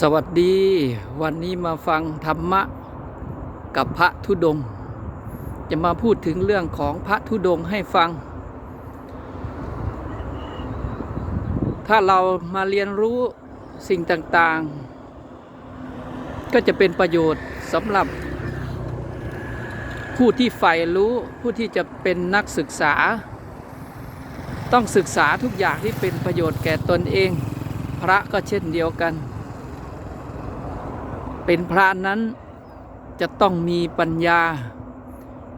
สวัสดีวันนี้มาฟังธรรมะกับพระธุดงค์จะมาพูดถึงเรื่องของพระธุดงค์ให้ฟัง ถ้าเรามาเรียนรู้สิ่งต่างๆ ก็จะเป็นประโยชน์สำหรับ ผู้ที่ใฝ่รู้ผู้ที่จะเป็นนักศึกษา ต้องศึกษาทุกอย่างที่เป็นประโยชน์แก่ตนเอง พระก็เช่นเดียวกัน เป็นพระนั้นจะต้องมีปัญญา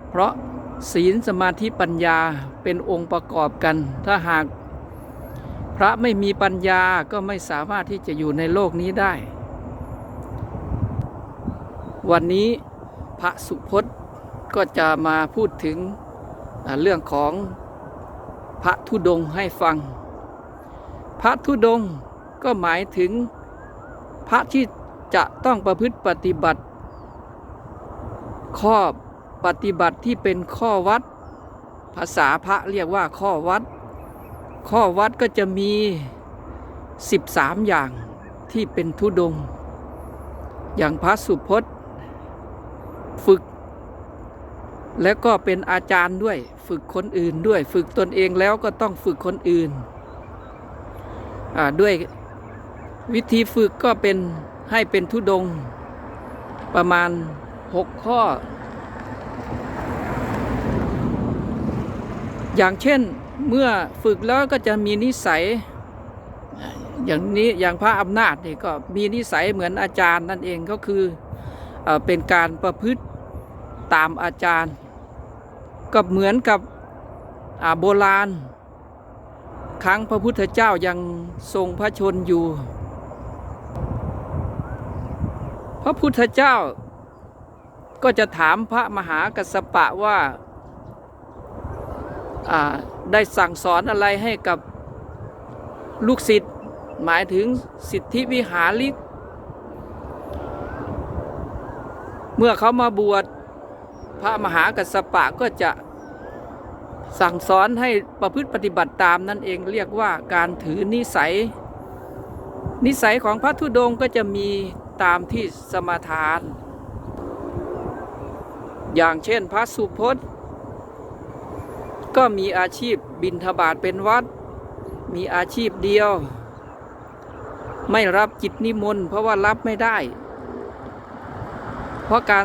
เพราะศีลสมาธิปัญญาเป็นองค์ประกอบกัน ถ้าหากพระไม่มีปัญญาก็ไม่สามารถที่จะอยู่ในโลกนี้ได้ วันนี้พระสุพจน์ก็จะมาพูดถึงเรื่องของพระธุดงให้ฟัง พระธุดงก็หมายถึงพระที่ จะต้องประพฤติปฏิบัติ ข้อปฏิบัติที่เป็นข้อวัด ภาษาพระเรียกว่าข้อวัด ข้อวัดก็จะมี 13 อย่างที่เป็นทุดง อย่างพระสุพจน์ ฝึก และก็เป็นอาจารย์ด้วยฝึกคนอื่นด้วยฝึกตนเองแล้วก็ต้องฝึกคนอื่นด้วยวิธีฝึกก็เป็น ให้เป็นทุดงประมาณ 6 ข้อ อย่างเช่นเมื่อฝึกแล้วก็จะมีนิสัย อย่างนี้อย่างพระอำนาจนี่ก็มีนิสัยเหมือนอาจารย์นั่นเองก็คือเอเป็นการประพฤติตามอาจารย์ ก็เหมือนกับโบราณ ครั้งพระพุทธเจ้ายังทรงพระชนอยู่ พระพุทธเจ้าก็จะถามพระมหากัสสปะว่าได้สั่งสอนอะไรให้กับลูกศิษย์หมายถึงสิทธิวิหาริก เมื่อเขามาบวชพระมหากัสสปะก็จะสั่งสอนให้ประพฤติปฏิบัติตามนั่นเองเรียกว่าการถือนิสัย นิสัยของพระธุดงค์ก็จะมี ตามที่สมาทาน อย่างเช่นพระสุพจน์ ก็มีอาชีพบินทบาทเป็นวัด มีอาชีพเดียว ไม่รับจิตนิมนต์ เพราะว่ารับไม่ได้ เพราะการ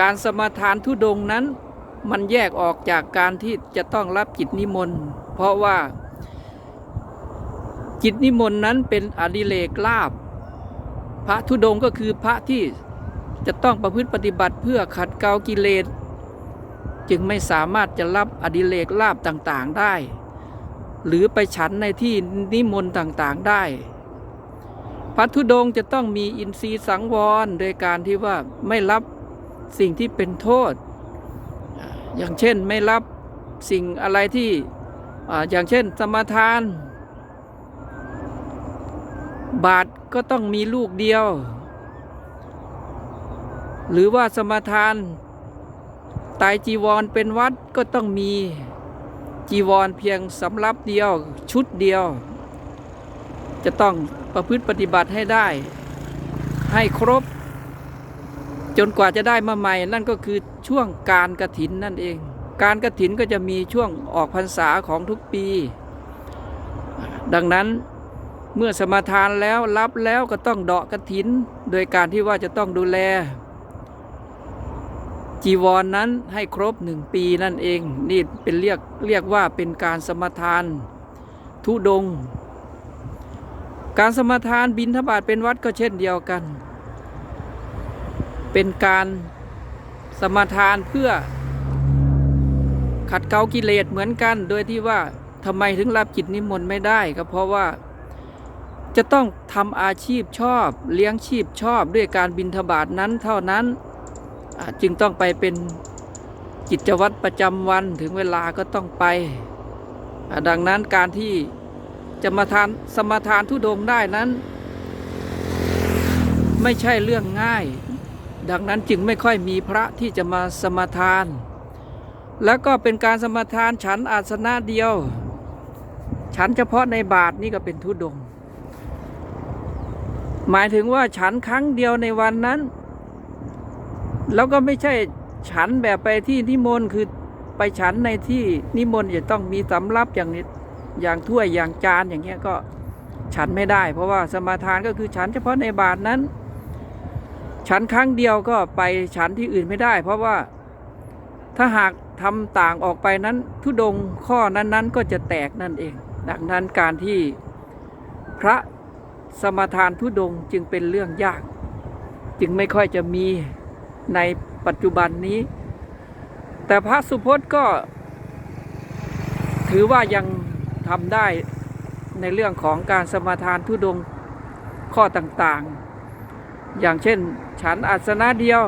การสมาทานทุดงนั้นมันแยกออกจากการที่จะต้องรับจิตนิมนต์ เพราะว่า จิตนิมนต์นั้นเป็นอดิเลกลาบ พระธุดงก็คือพระที่จะต้องประพฤติปฏิบัติเพื่อขัดเกลากิเลสจึงไม่สามารถจะรับอดิเลกลาบต่างๆได้ หรือไปฉันในที่นิมนต์ต่างๆได้ พระธุดงจะต้องมีอินทรีย์สังวรโดยการที่ว่าไม่รับสิ่งที่เป็นโทษ อย่างเช่นไม่รับสิ่งอะไรที่ออย่างเช่นสมาทาน บาทก็ต้องมีลูกเดียว หรือว่าสมทานไตรจีวรเป็นวัดก็ต้องมีจีวรเพียงสำรับเดียวชุดเดียว จะต้องประพฤติปฏิบัติให้ได้ ให้ครบ จนกว่าจะได้มาใหม่ นั่นก็คือช่วงการกระถินนั่นเอง การกระถินก็จะมีช่วงออกพรรษาของทุกปี ดังนั้น เมื่อสมาทานแล้วรับแล้วก็ต้องเดาะกระถิน โดยการที่ว่าจะต้องดูแล จีวรนนั้นให้ครบหนึ่งปีนั่นเอง นี่เป็นเรียกเรียกว่าเป็นการสมทาน ทุดง การสมทานบินทบาทเป็นวัดก็เช่นเดียวกัน เป็นการสมทานเพื่อ ขัดเกลากิเลสเหมือนกัน โดยที่ว่าทำไมถึงรับจิตนิมนต์ไม่ได้ก็เพราะว่า จะต้องทำอาชีพชอบ เลี้ยงชีพชอบด้วยการบินทบาทนั้นเท่านั้น จึงต้องไปเป็นกิจวัตรประจำวันถึงเวลาก็ต้องไป ดังนั้นการที่จะมาทานสมาทานทุดงได้นั้น ไม่ใช่เรื่องง่าย ดังนั้นจึงไม่ค่อยมีพระที่จะมาสมาทาน แล้วก็เป็นการสมาทานฉันอาสนะเดียว ฉันเฉพาะในบาทนี่ก็เป็นทุดง หมายถึงว่าฉันครั้งเดียวในวันนั้น แล้วก็ไม่ใช่ฉันแบบไปที่นิมนต์คือไปฉันในที่นิมนต์จะต้องมีสำรับอย่างนี้อย่างถ้วยอย่างจานอย่างเงี้ยก็ฉันไม่ได้ เพราะว่าสมาทานก็คือฉันเฉพาะในบาทนั้น ฉันครั้งเดียวก็ไปฉันที่อื่นไม่ได้ เพราะว่าถ้าหากทำต่างออกไปนั้นทุดงข้อนั้นๆ ก็จะแตกนั่นเอง ดังนั้นการที่พระ สมทานทุดงจึงเป็นเรื่องยาก จึงไม่ค่อยจะมีในปัจจุบันนี้ แต่พระสุพจน์ก็ ถือว่ายังทำได้ในเรื่องของการสมาทานทุดงข้อต่างๆ อย่างเช่น ฉันอาสนะเดียว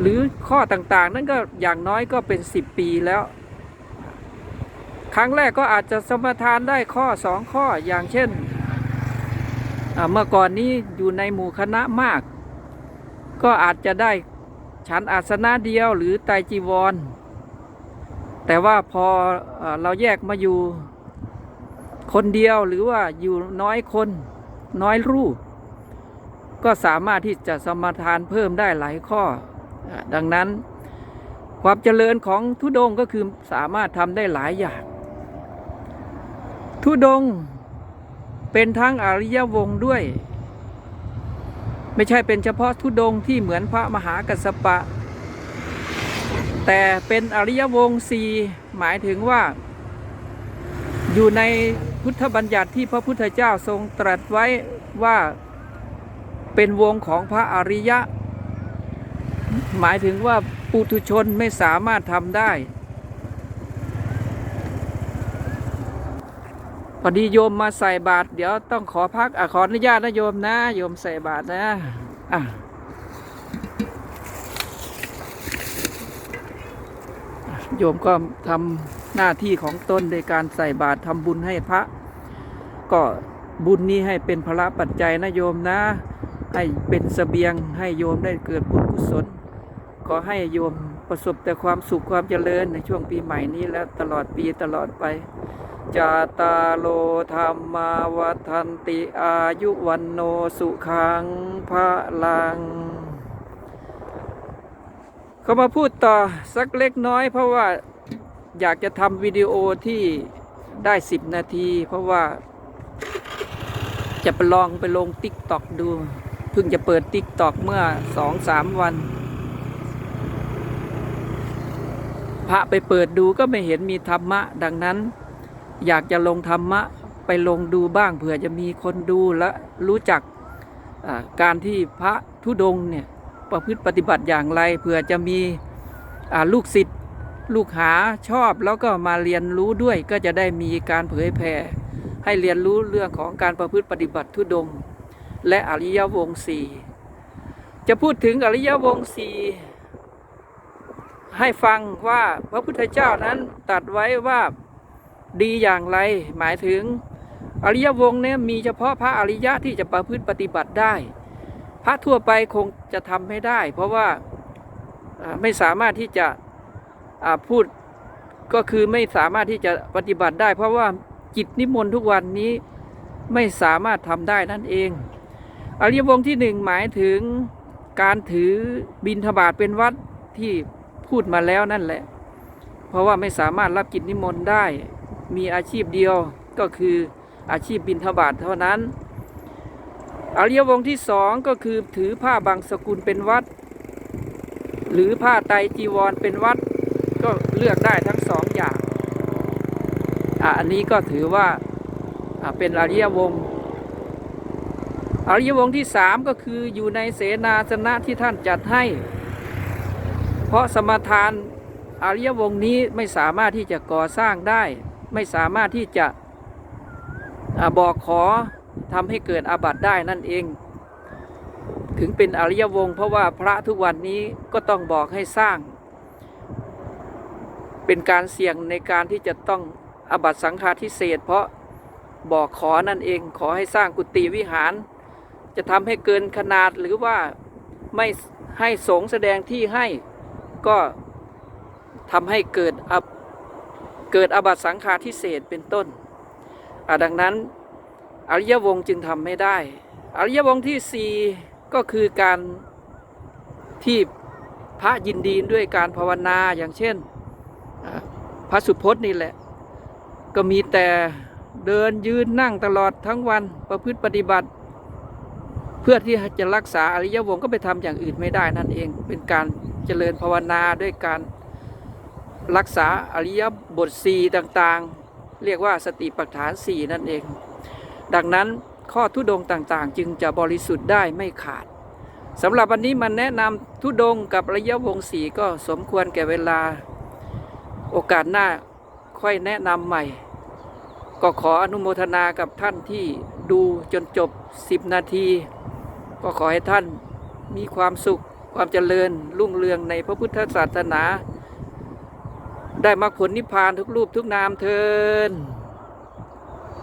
หรือข้อต่างๆ นั่นก็อย่างน้อยก็เป็น 10 ปีแล้ว ครั้งแรกก็อาจจะสมาทานได้ข้อสองข้ออย่างเช่น เมื่อก่อนนี้อยู่ในหมู่คณะมาก ก็อาจจะได้ฉันอาสนะเดียวหรือไตจีวร แต่ว่าพอเราแยกมาอยู่คนเดียวหรือว่าอยู่น้อยคนน้อยรูป ก็สามารถที่จะสมทานเพิ่มได้หลายข้อ ดังนั้นความเจริญของทุดงก็คือสามารถทำได้หลายอย่าง ทุดง เป็นทั้งอริยวงศ์ด้วย ไม่ใช่เป็นเฉพาะทุดงที่เหมือนพระมหากัสสปะ แต่เป็นอริยวงศ์สี่หมายถึงว่า อยู่ในพุทธบัญญัติที่พระพุทธเจ้าทรงตรัสไว้ว่าเป็นวงของพระอริยะ หมายถึงว่าปุถุชนไม่สามารถทำได้ อดีโยมมาใส่บาตรเดี๋ยวต้องขอพักอขออนุญาตนะโยมนะ โยมใส่บาตรนะอะโยมก็ทำหน้าที่ของตนในการใส่บาตรทำบุญให้พระ ก็บุญนี้ให้เป็นพระปัจจัยนะโยมนะ ให้เป็นเสบียงให้โยมได้เกิดบุญกุศลขอให้โยมประสบแต่ความสุขความเจริญในช่วงปีใหม่นี้และตลอดปีตลอดไป จาตาโลธรรมาวัฏันติอายุวันโนสุขังพระลัง เขามาพูดต่อสักเล็กน้อย เพราะว่าอยากจะทำวิดีโอที่ได้สิบนาที เพราะว่าจะไปลองไปลงติ๊กตอกดู เพิ่งจะเปิดติ๊กตอกเมื่อสองสามวัน พระไปเปิดดูก็ไม่เห็นมีธรรมะดังนั้น อยากจะลงธรรมะไปลงดูบ้างเผื่อจะมีคนดูและรู้จักการที่พระธุดงค์เนี่ยประพฤติปฏิบัติอย่างไรเผื่อจะมีลูกศิษย์ลูกหาชอบแล้วก็มาเรียนรู้ด้วยก็จะได้มีการเผยแผ่ให้เรียนรู้เรื่องของการประพฤติปฏิบัติธุดงค์และอริยวงศ์สี่จะพูดถึงอริยวงศ์สี่ให้ฟังว่าพระพุทธเจ้านั้นตัดไว้ว่า ดีอย่างไร หมายถึง อริยวงศ์เนี่ยมีเฉพาะพระอริยะที่จะประพฤติปฏิบัติได้ พระทั่วไปคงจะทำไม่ได้ เพราะว่าไม่สามารถที่จะพูดก็คือไม่สามารถที่จะปฏิบัติได้ เพราะว่าจิตนิมนต์ทุกวันนี้ไม่สามารถทำได้นั่นเอง อริยวงศ์ที่หนึ่งหมายถึงการถือบินทบาทเป็นวัดที่พูดมาแล้วนั่นแหละ เพราะว่าไม่สามารถรับกิจนิมนต์ได้ มีอาชีพเดียวก็คืออาชีพบินทบาทเท่านั้น อริยวงที่สองก็คือถือผ้าบางสกุลเป็นวัด หรือผ้าไตจีวรเป็นวัด ก็เลือกได้ทั้งสองอย่างอันนี้ก็ถือว่าเป็นอริยวงอริยวงที่สามก็คืออยู่ในเสนาสนะที่ท่านจัดให้ เพราะสมทานอริยวงนี้ไม่สามารถที่จะก่อสร้างได้ ไม่สามารถที่จะบอกขอทำให้เกิดอาบัติได้นั่นเอง ถึงเป็นอริยวงศ์เพราะว่าพระทุกวันนี้ก็ต้องบอกให้สร้าง เป็นการเสี่ยงในการที่จะต้องอาบัติสังฆาทิเศษ เพราะบอกขอนั่นเองขอให้สร้างกุฏิวิหาร จะทำให้เกินขนาดหรือว่าไม่ให้สงแสดงที่ให้ก็ทำให้เกิดอ เกิดอบัตสังฆาทิเศษเป็นต้น ดังนั้นอริยวงศ์จึงทำไม่ได้ อริยวงค์ที่สี่ก็คือการที่พระยินดีด้วยการภาวนาอย่างเช่น พระสุพจน์นี่แหละ ก็มีแต่เดินยืนนั่งตลอดทั้งวันประพฤติปฏิบัติ เพื่อที่จะรักษาอริยวงศ์ก็ไปทำอย่างอื่นไม่ได้นั่นเอง เป็นการเจริญภาวนาด้วยการ รักษาอริยบทสีต่างๆ เรียกว่าสติปัฏฐานสี่นั่นเอง ดังนั้นข้อทุดงต่างๆ จึงจะบริสุทธิ์ได้ไม่ขาดสำหรับวันนี้มันแนะนำทุดงกับริยะวงสีก็สมควรแก่เวลา โอกาสหน้าค่อยแนะนำใหม่ ก็ขออนุโมทนากับท่านที่ดูจนจบ 10 นาที ก็ขอให้ท่านมีความสุขความเจริญรุ่งเรืองในพระพุทธศาสนา ได้มรรคผลนิพพานทุกรูปทุกนามเทิน